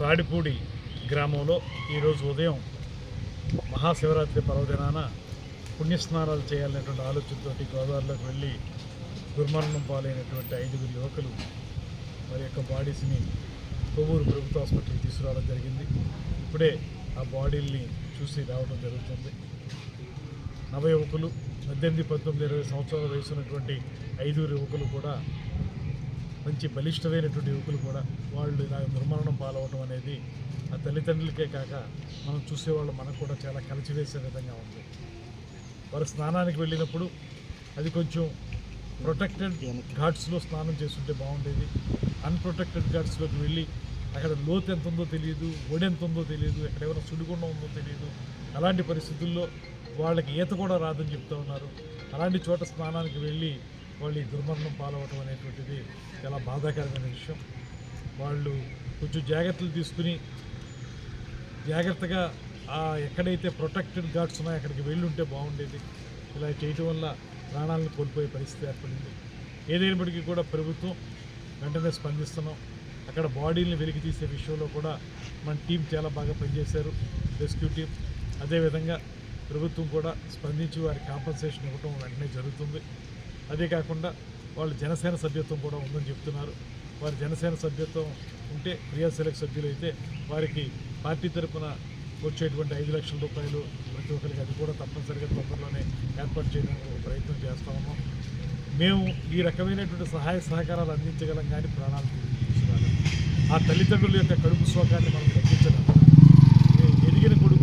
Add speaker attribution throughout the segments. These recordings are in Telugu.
Speaker 1: తాడిపూడి గ్రామంలో ఈరోజు ఉదయం మహాశివరాత్రి పర్వదినాన పుణ్యస్నానాలు చేయాలనేటువంటి ఆలోచనతో గోదావరిలోకి వెళ్ళి దుర్మరణం పాలైనటువంటి ఐదుగురు యువకులు వారి యొక్క బాడీస్ని కొవ్వూరు ప్రభుత్వ హాస్పిటల్కి తీసుకురావడం జరిగింది. ఇప్పుడే ఆ బాడీల్ని చూసి రావడం జరుగుతుంది. నవ యువకులు పద్దెనిమిది పంతొమ్మిది ఇరవై సంవత్సరాల వయసు ఉన్నటువంటి ఐదుగురు యువకులు కూడా మంచి బలిష్టమైనటువంటి యువకులు కూడా వాళ్ళు ఇలా దుర్మరణం పాలవడం అనేది ఆ తల్లిదండ్రులకే కాక మనం చూసేవాళ్ళు మనకు కూడా చాలా కలిచివేసే విధంగా ఉంది. వారు స్నానానికి వెళ్ళినప్పుడు అది కొంచెం ప్రొటెక్టెడ్ ఘాట్స్లో స్నానం చేస్తుంటే బాగుండేది. అన్ప్రొటెక్టెడ్ ఘాట్స్లోకి వెళ్ళి అక్కడ లోతు ఎంత ఉందో తెలియదు ఒడి ఎంత ఉందో తెలియదు ఎక్కడ ఎవరైనా సుడిగుండం ఉందో తెలియదు. అలాంటి పరిస్థితుల్లో వాళ్ళకి ఈత కూడా రాదని చెప్తూ ఉన్నారు. అలాంటి చోట స్నానానికి వెళ్ళి వాళ్ళు ఈ దుర్మరణం పాలవటం అనేటువంటిది చాలా బాధాకరమైన విషయం. వాళ్ళు కొంచెం జాగ్రత్తలు తీసుకుని జాగ్రత్తగా ఆ ఎక్కడైతే ప్రొటెక్టెడ్ గార్డ్స్ ఉన్నాయో అక్కడికి వెళ్ళుంటే బాగుండేది. ఇలా చేయటం వల్ల ప్రాణాలను కోల్పోయే పరిస్థితి ఏర్పడింది. ఏదైనప్పటికీ కూడా ప్రభుత్వం వెంటనే స్పందిస్తున్నాం. అక్కడ బాడీని వెలికి తీసే విషయంలో కూడా మన టీం చాలా బాగా పనిచేశారు. Rescue team. అదేవిధంగా ప్రభుత్వం కూడా స్పందించి వారి కాంపన్సేషన్ ఇవ్వటం వెంటనే జరుగుతుంది. అదే కాకుండా వాళ్ళు జనసేన సభ్యత్వం కూడా ఉందని చెప్తున్నారు. వారి జనసేన సభ్యత్వం ఉంటే క్రియాశీలక సభ్యులు అయితే వారికి పార్టీ తరఫున వచ్చేటువంటి ఐదు లక్షల రూపాయలు ప్రతి ఒక్కరికి అది కూడా తప్పనిసరిగా తొందరలోనే ఏర్పాటు చేయడానికి ఒక ప్రయత్నం చేస్తాము మేము ఈ రకమైనటువంటి సహాయ సహకారాలు అందించగలం కానీ ప్రాణాలు తీసుకురాగలం ఆ తల్లిదండ్రుల యొక్క కడుపు శోకాన్ని మనం తగ్గించడం ఎదిగిన కొడుకు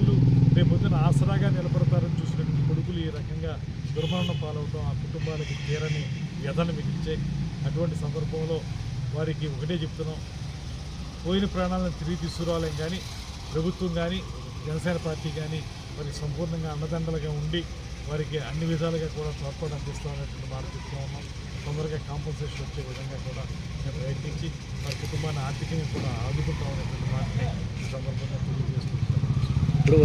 Speaker 1: దుర్మరణం పాలవటం ఆ కుటుంబాలకి తీరని వ్యధను మిగిల్చే అటువంటి సందర్భంలో వారికి ఒకటే చెప్తున్నాం. పోయిన ప్రాణాలను తిరిగి తీసుకురావాలని కానీ ప్రభుత్వం కానీ జనసేన పార్టీ కానీ వారికి సంపూర్ణంగా అన్నదండలుగా ఉండి వారికి అన్ని విధాలుగా కూడా తోడ్పాటు అందిస్తామనేటువంటి మాట చెప్తూ ఉన్నాం. తొందరగా కాంపన్సేషన్ వచ్చే విధంగా కూడా మేము ప్రయత్నించి వారి కుటుంబాన్ని ఆర్థికంగా కూడా ఆదుకుంటామనేటువంటి మాటని ఈ సందర్భంగా తెలియజేస్తున్నాం